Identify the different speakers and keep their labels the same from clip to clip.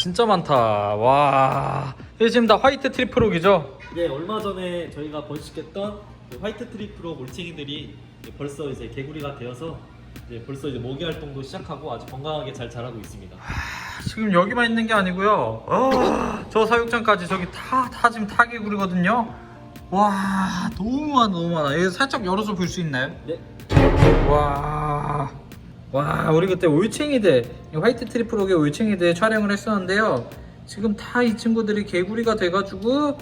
Speaker 1: 진짜 많다. 와. 이게 지금 다 화이트 트리플록이죠?
Speaker 2: 네, 얼마 전에 저희가 번식했던 그 화이트 트리프로 올챙이들이 이제 벌써 이제 개구리가 되어서 이제 벌써 이제 모기 활동도 시작하고 아주 건강하게 잘 자라고 있습니다.
Speaker 1: 지금 여기만 있는 게 아니고요. 어, 저 사육장까지 저기 다, 다 지금 타개구리거든요. 와, 너무 많아, 너무 많아. 살짝 열어서 볼 수 있나요?
Speaker 2: 네,
Speaker 1: 와, 와, 우리 그때 올챙이들, 이 화이트 트리플록의 올챙이들 촬영을 했었는데요. 지금 다 이 친구들이 개구리가 돼가지고,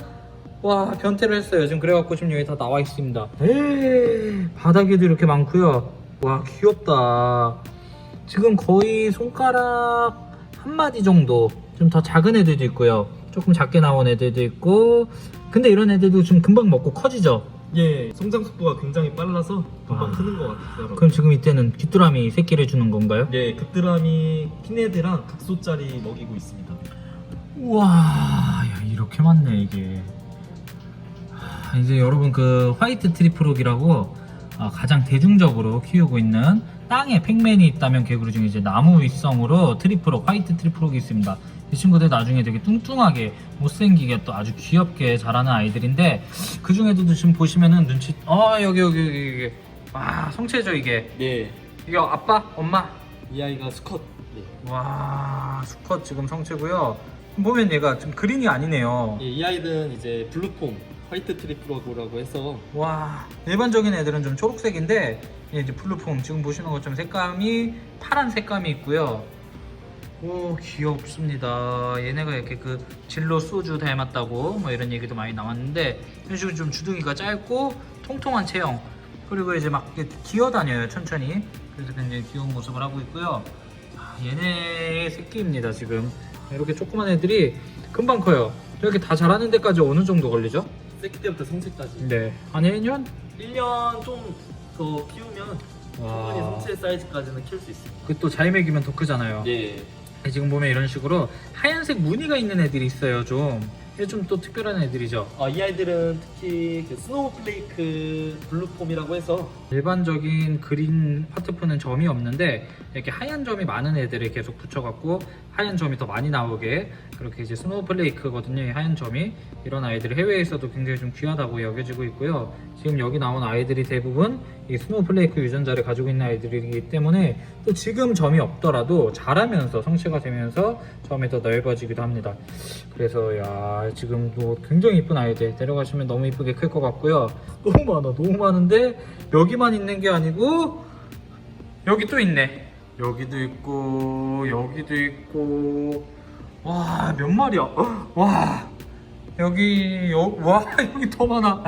Speaker 1: 와, 변태를 했어요. 지금 그래갖고 지금 여기 다 나와 있습니다. 에이, 바닥에도 이렇게 많고요. 와, 귀엽다. 지금 거의 손가락 한 마디 정도, 좀 더 작은 애들도 있고요. 조금 작게 나온 애들도 있고, 근데 이런 애들도 좀 금방 먹고 커지죠.
Speaker 2: 예, 성장 속도가 굉장히 빨라서 금방
Speaker 1: 와.
Speaker 2: 크는 것 같아요.
Speaker 1: 그럼 지금 이때는 귀뚜라미 새끼를 주는 건가요?
Speaker 2: 예, 그뜨라미 핀헤드랑 각소짜리 먹이고 있습니다.
Speaker 1: 우와, 야, 이렇게 많네, 이게. 하, 이제 여러분 그 화이트 트리플록이라고 어, 가장 대중적으로 키우고 있는 땅에 팩맨이 있다면 개구리 중에 이제 나무 윗성으로 트리플록, 화이트 트리플록이 있습니다. 이 친구들 나중에 되게 뚱뚱하게 못생기게 또 아주 귀엽게 자라는 아이들인데 그 중에도 지금 보시면은 눈치, 어, 여기, 여기, 여기, 여기. 와, 성체죠, 이게.
Speaker 2: 네,
Speaker 1: 이거 아빠, 엄마,
Speaker 2: 이 아이가 수컷. 네.
Speaker 1: 와 수컷 지금 성체고요 보면 얘가 지금 그린이 아니네요
Speaker 2: 예, 이 아이들은 이제 블루폼 화이트 트리프로라고 해서
Speaker 1: 와 일반적인 애들은 좀 초록색인데 얘 이제 블루폼 지금 보시는 것처럼 색감이 파란 색감이 있고요 오 귀엽습니다 얘네가 이렇게 그 진로 소주 닮았다고 뭐 이런 얘기도 많이 나왔는데 이런 식으로 좀 주둥이가 짧고 통통한 체형 그리고 이제 막 이렇게 기어다녀요 천천히 그래서 굉장히 귀여운 모습을 하고 있고요 아, 얘네 새끼입니다 지금 이렇게 조그만 애들이 금방 커요 이렇게 다 자라는 데까지 어느 정도 걸리죠?
Speaker 2: 새끼 때부터 성체까지
Speaker 1: 네. 한 1년?
Speaker 2: 1년 좀 더 키우면 충분히 성체 사이즈까지는 키울 수 있습니다.
Speaker 1: 그 또 잘 먹이면 더 크잖아요.
Speaker 2: 예.
Speaker 1: 지금 보면 이런 식으로 하얀색 무늬가 있는 애들이 있어요. 좀. 이게 좀또 특별한 애들이죠.
Speaker 2: 아, 이 아이들은 특히 그 스노우플레이크 블루폼이라고 해서
Speaker 1: 일반적인 그린 파트프는 점이 없는데 이렇게 하얀 점이 많은 애들을 계속 붙여갖고 하얀 점이 더 많이 나오게 그렇게 이제 스노우플레이크거든요. 이 하얀 점이 이런 아이들이 해외에서도 굉장히 좀 귀하다고 여겨지고 있고요. 지금 여기 나온 아이들이 대부분 이 스노우플레이크 유전자를 가지고 있는 아이들이기 때문에 또 지금 점이 없더라도 자라면서 성체가 되면서 점이 더 넓어지기도 합니다. 그래서 야 지금도 굉장히 이쁜 아이들 데려가시면 너무 이쁘게 클 것 같고요. 너무 많아 너무 많은데 여기만 있는 게 아니고 여기 또 있네. 여기도 있고 여기도 있고 와 몇 마리야? 어, 와 여기 여, 와 여기 더 많아.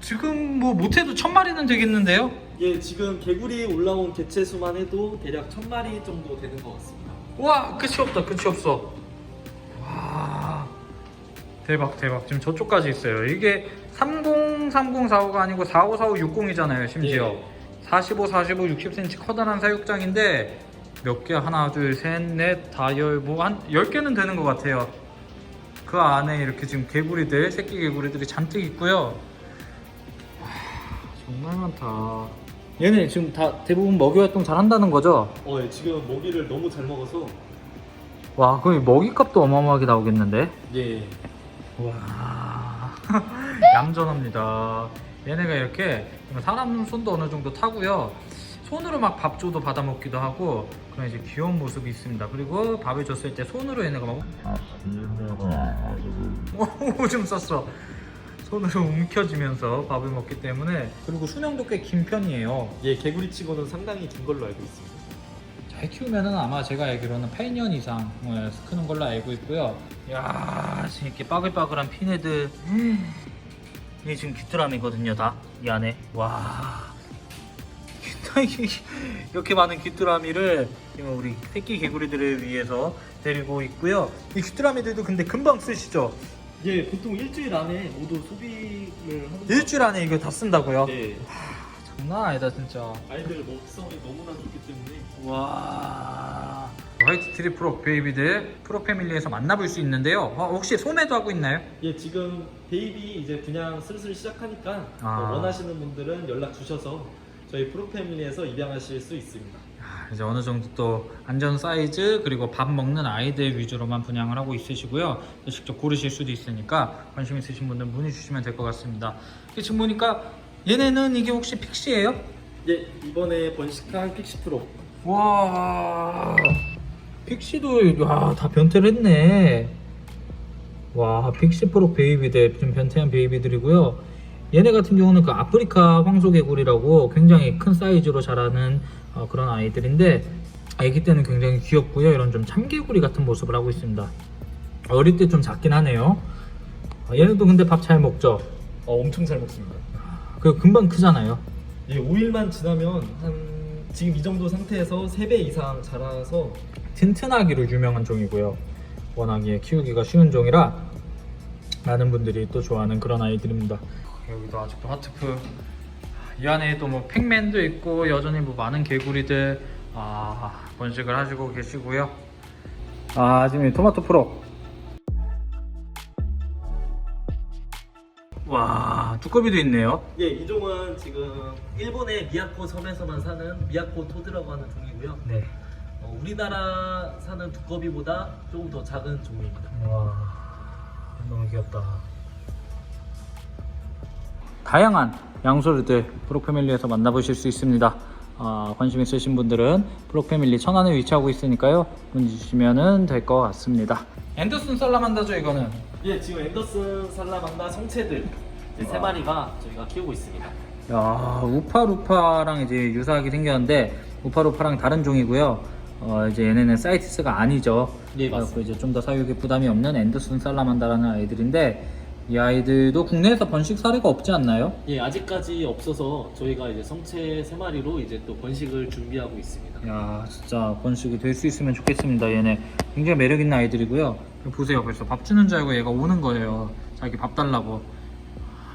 Speaker 1: 지금 뭐 못해도 천 마리는 되겠는데요?
Speaker 2: 예, 지금 개구리 올라온 개체 수만 해도 대략 천 마리 정도 되는 것 같습니다.
Speaker 1: 와 끝이 없다 끝이 없어 와 대박 대박 지금 저쪽까지 있어요 이게 303045가 아니고 454560이잖아요 심지어
Speaker 2: 네.
Speaker 1: 45 45 60cm 커다란 사육장인데 몇 개 하나 둘셋넷 다열 뭐한 10개는 되는 것 같아요 그 안에 이렇게 지금 개구리들 새끼 개구리들이 잔뜩 있고요 와 정말 많다 얘네 지금 다 대부분 먹이 활동 잘 한다는 거죠?
Speaker 2: 어, 예, 지금 먹이를 너무 잘 먹어서
Speaker 1: 와, 그럼 먹이값도 어마어마하게 나오겠는데?
Speaker 2: 예.
Speaker 1: 와, 얌전합니다. 얘네가 이렇게 사람 손도 어느 정도 타고요. 손으로 막 밥 줘도 받아 먹기도 하고 그런 이제 귀여운 모습이 있습니다. 그리고 밥을 줬을 때 손으로 얘네가 막 오줌 쌌어. 손으로 움켜쥐면서 밥을 먹기 때문에 그리고 수명도 꽤 긴 편이에요.
Speaker 2: 예, 개구리 치고는 상당히 긴 걸로 알고 있습니다.
Speaker 1: 잘 키우면은 아마 제가 알기로는 8년 이상 어, 크는 걸로 알고 있고요. 야, 이렇게 빠글빠글한 핀헤드. 이게 지금 귀뚜라미거든요, 다. 이 안에. 와. 귀뚜라미, 이렇게 많은 귀뚜라미를 지금 우리 새끼 개구리들을 위해서 데리고 있고요. 이 귀뚜라미들도 근데 금방 쓰시죠?
Speaker 2: 예, 보통 일주일 안에 모두 소비를 하는
Speaker 1: 일주일 안에 이거 다 쓴다고요?
Speaker 2: 네.
Speaker 1: 장난 아니다, 진짜.
Speaker 2: 아이들 먹성이 너무나 좋기 때문에
Speaker 1: 와 화이트 트리 프로 베이비들 프로 패밀리에서 만나볼 수 있는데요. 어, 혹시 소매도 하고 있나요?
Speaker 2: 예, 지금 베이비 이제 분양 슬슬 시작하니까
Speaker 1: 아.
Speaker 2: 뭐 원하시는 분들은 연락 주셔서 저희 프로 패밀리에서 입양하실 수 있습니다.
Speaker 1: 야, 이제 어느 정도 또 안전 사이즈 그리고 밥 먹는 아이들 위주로만 분양을 하고 있으시고요. 또 직접 고르실 수도 있으니까 관심 있으신 분들 문의 주시면 될 것 같습니다. 지금 보니까 얘네는 이게 혹시 픽시예요?
Speaker 2: 예, 이번에 번식한 픽시 프로.
Speaker 1: 와 픽시도 와다 변태를 했네. 와 픽시 프로 베이비들 좀 변태한 베이비들이고요. 얘네 같은 경우는 그 아프리카 황소개구리라고 굉장히 큰 사이즈로 자라는 어, 그런 아이들인데 아기 때는 굉장히 귀엽고요. 이런 좀 참개구리 같은 모습을 하고 있습니다. 어릴 때 좀 작긴 하네요. 어, 얘네도 근데 밥 잘 먹죠.
Speaker 2: 어, 엄청 잘 먹습니다.
Speaker 1: 그 금방 크잖아요.
Speaker 2: 예, 5일만 지나면 한 지금 이 정도 상태에서 3배 이상 자라서
Speaker 1: 튼튼하기로 유명한 종이고요. 워낙 예, 키우기가 쉬운 종이라 많은 분들이 또 좋아하는 그런 아이들입니다. 여기도 아직도 하트프 이 안에 또 뭐 팩맨도 있고 여전히 뭐 많은 개구리들 아, 번식을 하시고 계시고요. 아 지금 이 토마토 프로 와 두꺼비도 있네요.
Speaker 2: 예, 이 종은 지금 일본의 미야코 섬에서만 사는 미야코 토드라고 하는 종이고요.
Speaker 1: 네.
Speaker 2: 어, 우리나라 사는 두꺼비보다 조금 더 작은 종입니다.
Speaker 1: 와 너무 귀엽다. 다양한 양소류들 프로패밀리에서 만나보실 수 있습니다. 아, 관심 있으신 분들은 프로패밀리 천안에 위치하고 있으니까요 문의 주시면 될 것 같습니다. 앤더슨 살라만다죠 이거는?
Speaker 2: 예, 지금 앤더슨 살라만다 성체들 이제 세 마리가 저희가 키우고 있습니다.
Speaker 1: 야 우파루파랑 이제 유사하게 생겼는데 우파루파랑 다른 종이고요. 어, 이제 얘네는 사이티스가 아니죠.
Speaker 2: 예, 맞습니다.
Speaker 1: 이제 좀 더 사육에 부담이 없는 앤더슨 살라만다라는 아이들인데 이 아이들도 국내에서 번식 사례가 없지 않나요?
Speaker 2: 예, 아직까지 없어서 저희가 이제 성체 세 마리로 이제 또 번식을 준비하고 있습니다.
Speaker 1: 야 진짜 번식이 될 수 있으면 좋겠습니다 얘네 굉장히 매력 있는 아이들이고요 보세요. 벌써 밥 주는 줄 알고 얘가 오는 거예요. 자기 밥 달라고.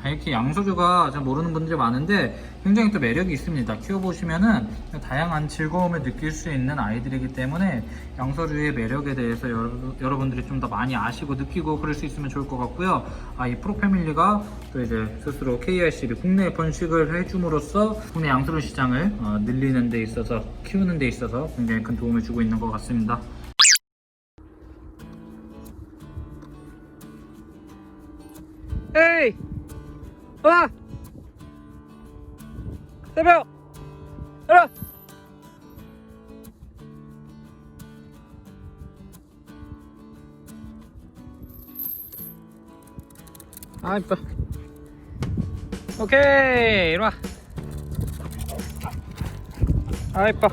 Speaker 1: 아, 이렇게 양소주가 잘 모르는 분들이 많은데 굉장히 또 매력이 있습니다. 키워보시면은 다양한 즐거움을 느낄 수 있는 아이들이기 때문에 양소주의 매력에 대해서 여러, 여러분들이 좀 더 많이 아시고 느끼고 그럴 수 있으면 좋을 것 같고요. 아, 이 프로패밀리가 또 이제 스스로 KRC를 국내 번식을 해줌으로써 국내 양소주 시장을 어, 늘리는 데 있어서 키우는 데 있어서 굉장히 큰 도움을 주고 있는 것 같습니다 와! 새벽! 열어! 아 이뻐 오케이 이리와 아 이뻐